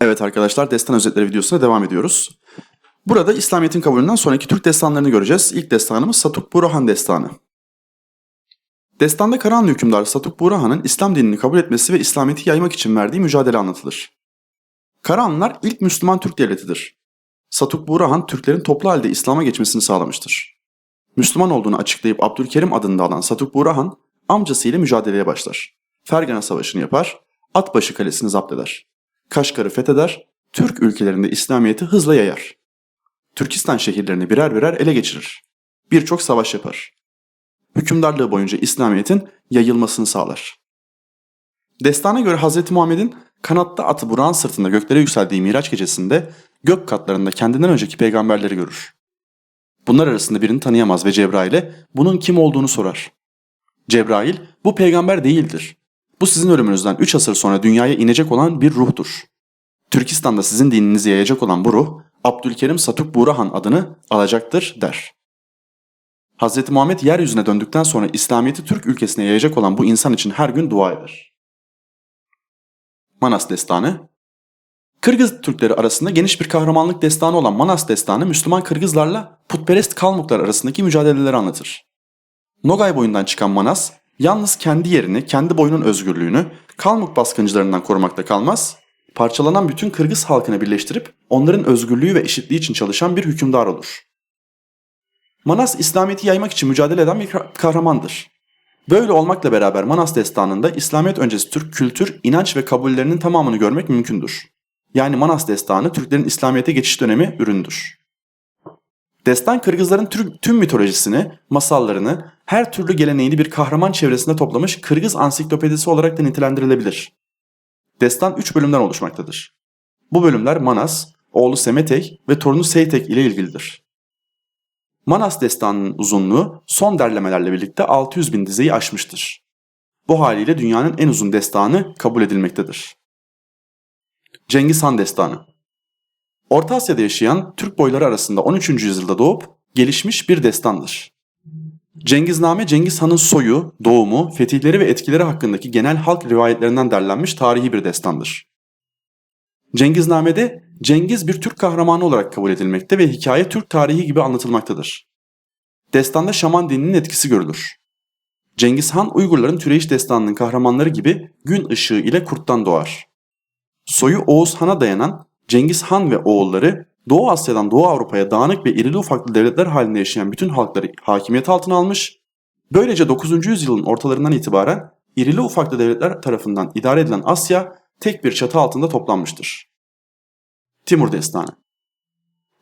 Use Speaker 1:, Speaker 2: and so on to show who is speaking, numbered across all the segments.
Speaker 1: Evet arkadaşlar destan özetleri videosuna devam ediyoruz. Burada İslamiyet'in kabulünden sonraki Türk destanlarını göreceğiz. İlk destanımız Satuk Burahan destanı. Destanda Karahanlı hükümdar Satuk Burahan'ın İslam dinini kabul etmesi ve İslamiyet'i yaymak için verdiği mücadele anlatılır. Karahanlılar ilk Müslüman Türk devletidir. Satuk Burahan Türklerin toplu halde İslam'a geçmesini sağlamıştır. Müslüman olduğunu açıklayıp Abdülkerim adını da alan Satuk Burahan amcasıyla mücadeleye başlar. Fergana Savaşı'nı yapar, Atbaşı Kalesi'ni zapt eder. Kaşgar'ı fetheder, Türk ülkelerinde İslamiyet'i hızla yayar. Türkistan şehirlerini birer birer ele geçirir. Birçok savaş yapar. Hükümdarlığı boyunca İslamiyet'in yayılmasını sağlar. Destana göre Hz. Muhammed'in kanatta atı Burak'ın sırtında göklere yükseldiği Miraç gecesinde gök katlarında kendinden önceki peygamberleri görür. Bunlar arasında birini tanıyamaz ve Cebrail'e bunun kim olduğunu sorar. Cebrail bu peygamber değildir. Bu sizin ölümünüzden 3 asır sonra dünyaya inecek olan bir ruhtur. Türkistan'da sizin dininizi yayacak olan bu ruh, Abdülkerim Satuk Burahan adını alacaktır der. Hz. Muhammed yeryüzüne döndükten sonra İslamiyet'i Türk ülkesine yayacak olan bu insan için her gün dua eder. Manas Destanı Kırgız Türkleri arasında geniş bir kahramanlık destanı olan Manas Destanı Müslüman Kırgızlarla putperest Kalmuklar arasındaki mücadeleleri anlatır. Nogay boyundan çıkan Manas, yalnız kendi yerini, kendi boyunun özgürlüğünü Kalmuk baskıncılarından korumakta kalmaz, parçalanan bütün Kırgız halkını birleştirip onların özgürlüğü ve eşitliği için çalışan bir hükümdar olur. Manas İslamiyet'i yaymak için mücadele eden bir kahramandır. Böyle olmakla beraber Manas destanında İslamiyet öncesi Türk kültür, inanç ve kabullerinin tamamını görmek mümkündür. Yani Manas destanı Türklerin İslamiyet'e geçiş dönemi üründür. Destan Kırgızların tüm mitolojisini, masallarını, her türlü geleneğini bir kahraman çevresinde toplamış Kırgız ansiklopedisi olarak da nitelendirilebilir. Destan 3 bölümden oluşmaktadır. Bu bölümler Manas, oğlu Semetek ve torunu Seytek ile ilgilidir. Manas destanının uzunluğu son derlemelerle birlikte 600 bin dizeyi aşmıştır. Bu haliyle dünyanın en uzun destanı kabul edilmektedir. Cengiz Han Destanı Orta Asya'da yaşayan Türk boyları arasında 13. yüzyılda doğup gelişmiş bir destandır. Cengizname Cengiz Han'ın soyu, doğumu, fetihleri ve etkileri hakkındaki genel halk rivayetlerinden derlenmiş tarihi bir destandır. Cengizname'de Cengiz bir Türk kahramanı olarak kabul edilmekte ve hikaye Türk tarihi gibi anlatılmaktadır. Destanda şaman dininin etkisi görülür. Cengiz Han Uygurların Türeyiş destanının kahramanları gibi gün ışığı ile kurttan doğar. Soyu Oğuz Han'a dayanan Cengiz Han ve oğulları Doğu Asya'dan Doğu Avrupa'ya dağınık ve irili ufaklı devletler halinde yaşayan bütün halkları hakimiyet altına almış, böylece 9. yüzyılın ortalarından itibaren irili ufaklı devletler tarafından idare edilen Asya tek bir çatı altında toplanmıştır. Timur Destanı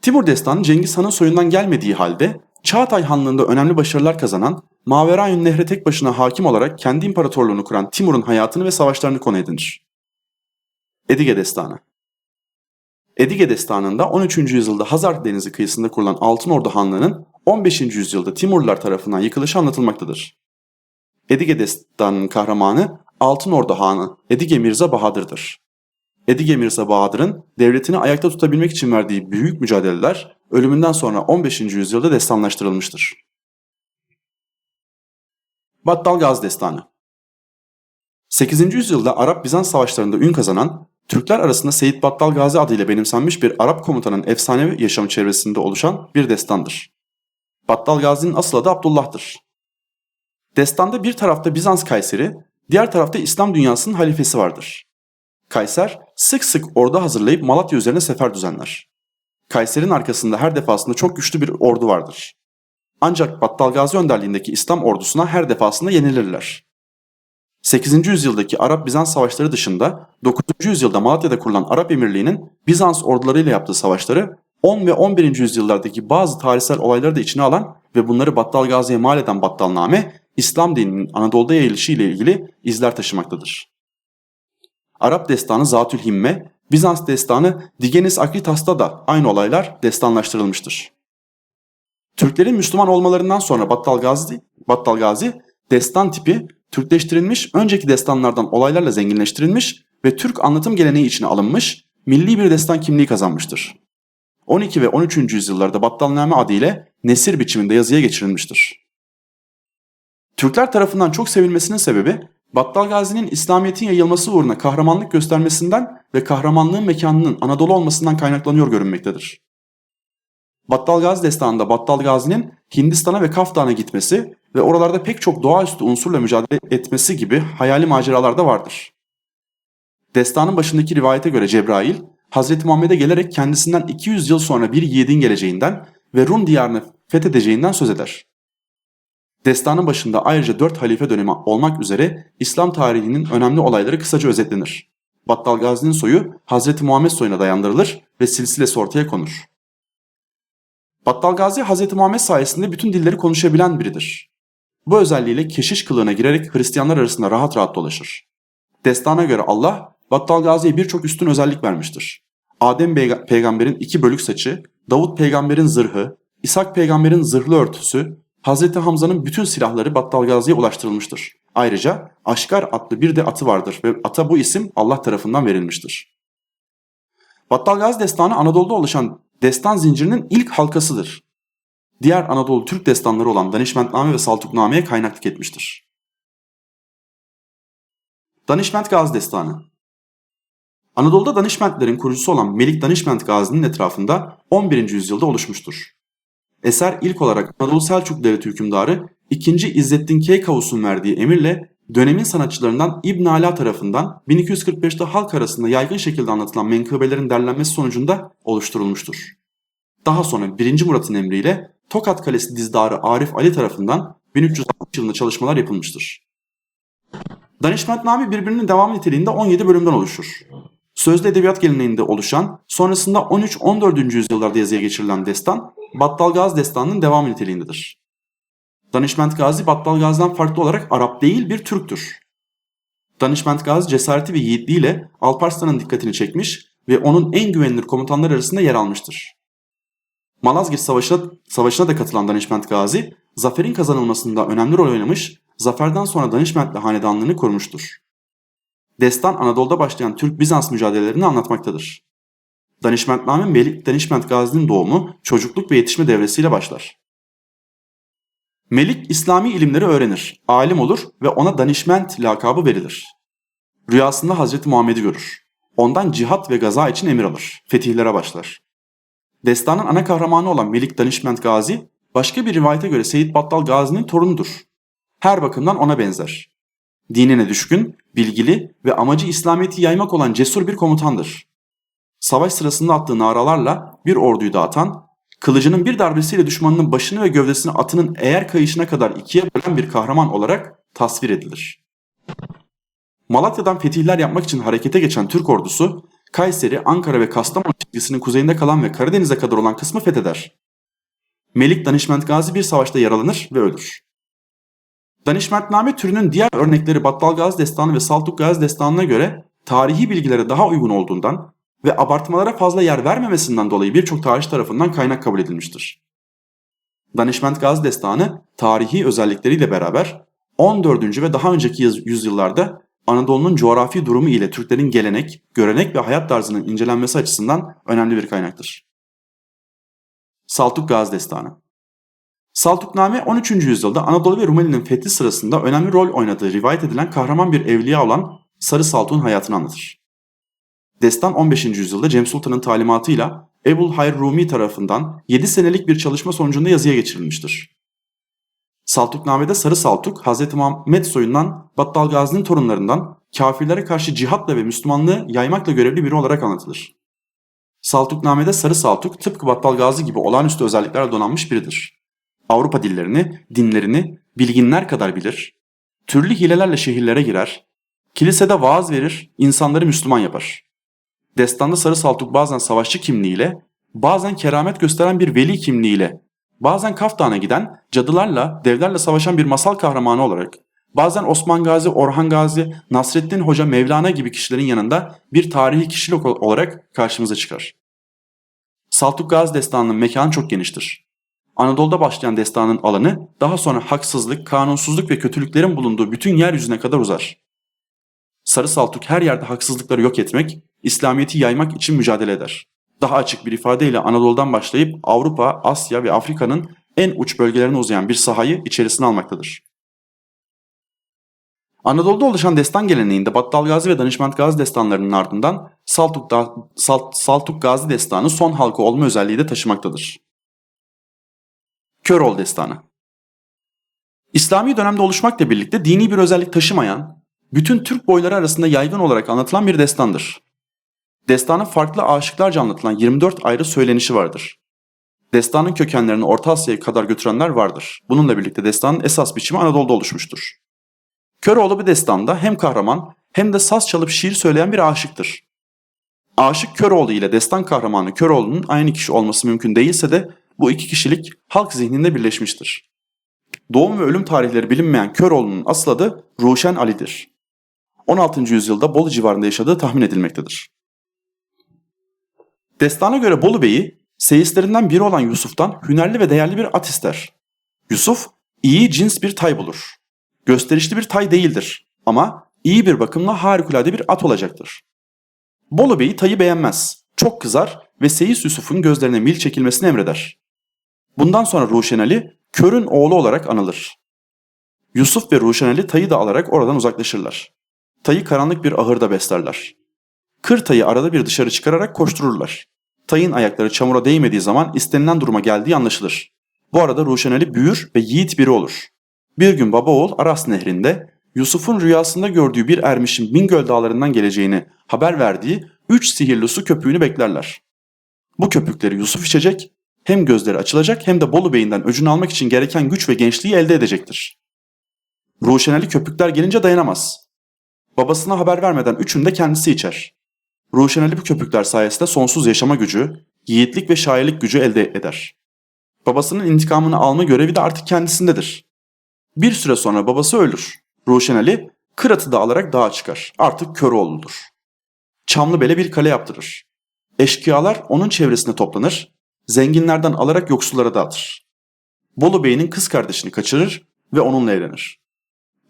Speaker 1: Timur Destanı Cengiz Han'ın soyundan gelmediği halde Çağatay Hanlığı'nda önemli başarılar kazanan, Maverayun Nehre tek başına hakim olarak kendi imparatorluğunu kuran Timur'un hayatını ve savaşlarını konu edinir. Edige Destanı Edige Destanı'nda 13. yüzyılda Hazar Denizi kıyısında kurulan Altınordu Hanlığı'nın 15. yüzyılda Timurlular tarafından yıkılışı anlatılmaktadır. Edige Destanı'nın kahramanı Altınordu Hanı Edige Mirza Bahadır'dır. Edige Mirza Bahadır'ın devletini ayakta tutabilmek için verdiği büyük mücadeleler ölümünden sonra 15. yüzyılda destanlaştırılmıştır. Battal Gazi Destanı 8. yüzyılda Arap-Bizans savaşlarında ün kazanan Türkler arasında Seyit Battal Gazi adıyla benimsenmiş bir Arap komutanın efsanevi yaşamı çevresinde oluşan bir destandır. Battal Gazi'nin asıl adı Abdullah'tır. Destanda bir tarafta Bizans Kayseri, diğer tarafta İslam dünyasının halifesi vardır. Kayser sık sık ordu hazırlayıp Malatya üzerine sefer düzenler. Kayser'in arkasında her defasında çok güçlü bir ordu vardır. Ancak Battal Gazi önderliğindeki İslam ordusuna her defasında yenilirler. 8. yüzyıldaki Arap-Bizans savaşları dışında 9. yüzyılda Malatya'da kurulan Arap Emirliği'nin Bizans ordularıyla yaptığı savaşları 10 ve 11. yüzyıllardaki bazı tarihsel olayları da içine alan ve bunları Battal Gazi'ye mal eden Battalname, İslam dininin Anadolu'da yayılışı ile ilgili izler taşımaktadır. Arap destanı Zatül Himme, Bizans destanı Digenis Akritas'ta da aynı olaylar destanlaştırılmıştır. Türklerin Müslüman olmalarından sonra Battal Gazi, Battal Gazi destan tipi Türkleştirilmiş, önceki destanlardan olaylarla zenginleştirilmiş ve Türk anlatım geleneği içine alınmış, milli bir destan kimliği kazanmıştır. 12 ve 13. yüzyıllarda Battalname adıyla nesir biçiminde yazıya geçirilmiştir. Türkler tarafından çok sevilmesinin sebebi Battal Gazi'nin İslamiyet'in yayılması uğruna kahramanlık göstermesinden ve kahramanlığın mekanının Anadolu olmasından kaynaklanıyor görünmektedir. Battal Gazi destanında Battal Gazi'nin Hindistan'a ve Kaftan'a gitmesi ve oralarda pek çok doğaüstü unsurla mücadele etmesi gibi hayali maceralar da vardır. Destanın başındaki rivayete göre Cebrail, Hz. Muhammed'e gelerek kendisinden 200 yıl sonra bir yiğidin geleceğinden ve Rum diyarını fethedeceğinden söz eder. Destanın başında ayrıca 4 halife dönemi olmak üzere İslam tarihinin önemli olayları kısaca özetlenir. Battal Gazi'nin soyu Hz. Muhammed soyuna dayandırılır ve silsilesi ortaya konur. Battal Gazi Hz. Muhammed sayesinde bütün dilleri konuşabilen biridir. Bu özelliğiyle keşiş kılığına girerek Hristiyanlar arasında rahat rahat dolaşır. Destana göre Allah, Battal Gazi'ye birçok üstün özellik vermiştir. Adem peyga- peygamberin iki bölük saçı, Davut peygamberin zırhı, İshak peygamberin zırhlı örtüsü, Hz. Hamza'nın bütün silahları Battal Gazi'ye ulaştırılmıştır. Ayrıca Aşkar adlı bir de atı vardır ve ata bu isim Allah tarafından verilmiştir. Battal Gazi destanı Anadolu'da oluşan destan zincirinin ilk halkasıdır. Diğer Anadolu Türk destanları olan Danişmentname ve Saltukname'ye kaynaklık etmiştir. Danişment Gazi Destanı Anadolu'da Danişmentlerin kurucusu olan Melik Danişment Gazi'nin etrafında 11. yüzyılda oluşmuştur. Eser ilk olarak Anadolu Selçuk Devleti hükümdarı 2. İzzettin Keykavus'un verdiği emirle dönemin sanatçılarından İbn Ala tarafından 1245'te halk arasında yaygın şekilde anlatılan menkıbelerin derlenmesi sonucunda oluşturulmuştur. Daha sonra 1. Murat'ın emriyle Tokat Kalesi dizdarı Arif Ali tarafından 1360 yılında çalışmalar yapılmıştır. Danişmentname birbirinin devamı niteliğinde 17 bölümden oluşur. Sözlü edebiyat geleneğinde oluşan, sonrasında 13-14. yüzyıllarda yazıya geçirilen destan, Battal Gazi destanının devamı niteliğindedir. Danişment Gazi, Battal Gazi'den farklı olarak Arap değil bir Türktür. Danişment Gazi cesareti ve yiğitliğiyle Alparslan'ın dikkatini çekmiş ve onun en güvenilir komutanlar arasında yer almıştır. Malazgirt Savaşı'na, Savaşı'na da katılan Danişment Gazi, zaferin kazanılmasında önemli rol oynamış, zaferden sonra Danişmentli hanedanlığını korumuştur. Destan Anadolu'da başlayan Türk-Bizans mücadelelerini anlatmaktadır. Danişmentname Melik Danişment Gazi'nin doğumu çocukluk ve yetişme devresiyle başlar. Melik İslami ilimleri öğrenir, alim olur ve ona Danişment lakabı verilir. Rüyasında Hazreti Muhammed'i görür. Ondan cihat ve gaza için emir alır. Fetihlere başlar. Destanın ana kahramanı olan Melik Danişment Gazi, başka bir rivayete göre Seyit Battal Gazi'nin torunudur. Her bakımdan ona benzer. Dinine düşkün, bilgili ve amacı İslamiyet'i yaymak olan cesur bir komutandır. Savaş sırasında attığı naralarla bir orduyu dağıtan, kılıcının bir darbesiyle düşmanının başını ve gövdesini atının eğer kayışına kadar ikiye bölen bir kahraman olarak tasvir edilir. Malatya'dan fetihler yapmak için harekete geçen Türk ordusu, Kayseri, Ankara ve Kastamonu çizgisinin kuzeyinde kalan ve Karadeniz'e kadar olan kısmı fetheder. Melik Danişment Gazi bir savaşta yaralanır ve ölür. Danişmentname türünün diğer örnekleri Battal Gazi Destanı ve Saltuk Gazi Destanı'na göre tarihi bilgilere daha uygun olduğundan ve abartmalara fazla yer vermemesinden dolayı birçok tarih tarafından kaynak kabul edilmiştir. Danişment Gazi Destanı tarihi özellikleriyle beraber 14. ve daha önceki yüzyıllarda Anadolu'nun coğrafi durumu ile Türklerin gelenek, görenek ve hayat tarzının incelenmesi açısından önemli bir kaynaktır. Saltuk Gazi Destanı Saltukname 13. yüzyılda Anadolu ve Rumeli'nin fethi sırasında önemli rol oynadığı rivayet edilen kahraman bir evliya olan Sarı Saltuk'un hayatını anlatır. Destan 15. yüzyılda Cem Sultan'ın talimatıyla Ebul Hayr Rumi tarafından 7 senelik bir çalışma sonucunda yazıya geçirilmiştir. Saltukname'de Sarı Saltuk, Hz. Muhammed soyundan Battal Gazi'nin torunlarından kafirlere karşı cihatla ve Müslümanlığı yaymakla görevli biri olarak anlatılır. Saltukname'de Sarı Saltuk tıpkı Battal Gazi gibi olağanüstü özelliklerle donanmış biridir. Avrupa dillerini, dinlerini bilginler kadar bilir, türlü hilelerle şehirlere girer, kilisede vaaz verir, insanları Müslüman yapar. Destanda Sarı Saltuk bazen savaşçı kimliğiyle, bazen keramet gösteren bir veli kimliğiyle, bazen Kaftan'a giden, cadılarla, devlerle savaşan bir masal kahramanı olarak, bazen Osman Gazi, Orhan Gazi, Nasreddin Hoca, Mevlana gibi kişilerin yanında bir tarihi kişilik olarak karşımıza çıkar. Saltuk Gazi destanının mekanı çok geniştir. Anadolu'da başlayan destanın alanı daha sonra haksızlık, kanunsuzluk ve kötülüklerin bulunduğu bütün yeryüzüne kadar uzar. Sarı Saltuk her yerde haksızlıkları yok etmek, İslamiyet'i yaymak için mücadele eder. Daha açık bir ifadeyle Anadolu'dan başlayıp Avrupa, Asya ve Afrika'nın en uç bölgelerine uzayan bir sahayı içerisine almaktadır. Anadolu'da oluşan destan geleneğinde Battal Gazi ve Danışment Gazi destanlarının ardından Saltuk, da, Salt, Saltuk Gazi destanı son halka olma özelliği de taşımaktadır. Köroğlu destanı İslami dönemde oluşmakla birlikte dini bir özellik taşımayan, bütün Türk boyları arasında yaygın olarak anlatılan bir destandır. Destanın farklı aşıklarca anlatılan 24 ayrı söylenişi vardır. Destanın kökenlerini Orta Asya'ya kadar götürenler vardır. Bununla birlikte destanın esas biçimi Anadolu'da oluşmuştur. Köroğlu bir destanda hem kahraman hem de saz çalıp şiir söyleyen bir aşıktır. Aşık Köroğlu ile destan kahramanı Köroğlu'nun aynı kişi olması mümkün değilse de bu iki kişilik halk zihninde birleşmiştir. Doğum ve ölüm tarihleri bilinmeyen Köroğlu'nun asıl adı Ruşen Ali'dir. 16. yüzyılda Bolu civarında yaşadığı tahmin edilmektedir. Destana göre Bolu Bey'i seyislerinden biri olan Yusuf'tan hünerli ve değerli bir at ister. Yusuf iyi cins bir tay bulur. Gösterişli bir tay değildir ama iyi bir bakımla harikulade bir at olacaktır. Bolu Bey tayı beğenmez, çok kızar ve Seyis Yusuf'un gözlerine mil çekilmesini emreder. Bundan sonra Ruşen Ali körün oğlu olarak anılır. Yusuf ve Ruşen Ali tayı da alarak oradan uzaklaşırlar. Tayı karanlık bir ahırda beslerler. Kır tayı arada bir dışarı çıkararak koştururlar. Tayın ayakları çamura değmediği zaman istenilen duruma geldiği anlaşılır. Bu arada Ruşen Ali büyür ve yiğit biri olur. Bir gün baba oğul Aras nehrinde Yusuf'un rüyasında gördüğü bir ermişin Bingöl dağlarından geleceğini haber verdiği üç sihirli su köpüğünü beklerler. Bu köpükleri Yusuf içecek, hem gözleri açılacak hem de Bolu Bey'inden öcünü almak için gereken güç ve gençliği elde edecektir. Ruşen Ali köpükler gelince dayanamaz. Babasına haber vermeden üçünü de kendisi içer. Ruşen Ali bu köpükler sayesinde sonsuz yaşama gücü, yiğitlik ve şairlik gücü elde eder. Babasının intikamını alma görevi de artık kendisindedir. Bir süre sonra babası ölür. Ruşen Ali Kırat'ı da alarak dağa çıkar. Artık Köroğlu'dur. Çamlıbel'e bir kale yaptırır. Eşkıyalar onun çevresine toplanır, zenginlerden alarak yoksullara dağıtır. Bolu Bey'in kız kardeşini kaçırır ve onunla evlenir.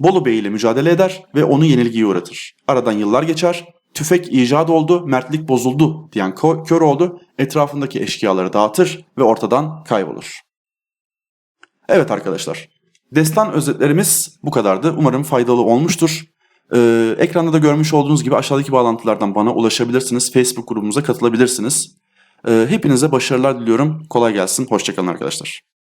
Speaker 1: Bolu Bey ile mücadele eder ve onu yenilgiye uğratır. Aradan yıllar geçer, tüfek icat oldu, mertlik bozuldu diyen Köroğlu etrafındaki eşkıyaları dağıtır ve ortadan kaybolur. Evet arkadaşlar, destan özetlerimiz bu kadardı. Umarım faydalı olmuştur. Ee, ekranda da görmüş olduğunuz gibi aşağıdaki bağlantılardan bana ulaşabilirsiniz. Facebook grubumuza katılabilirsiniz. Ee, hepinize başarılar diliyorum. Kolay gelsin. Hoşçakalın arkadaşlar.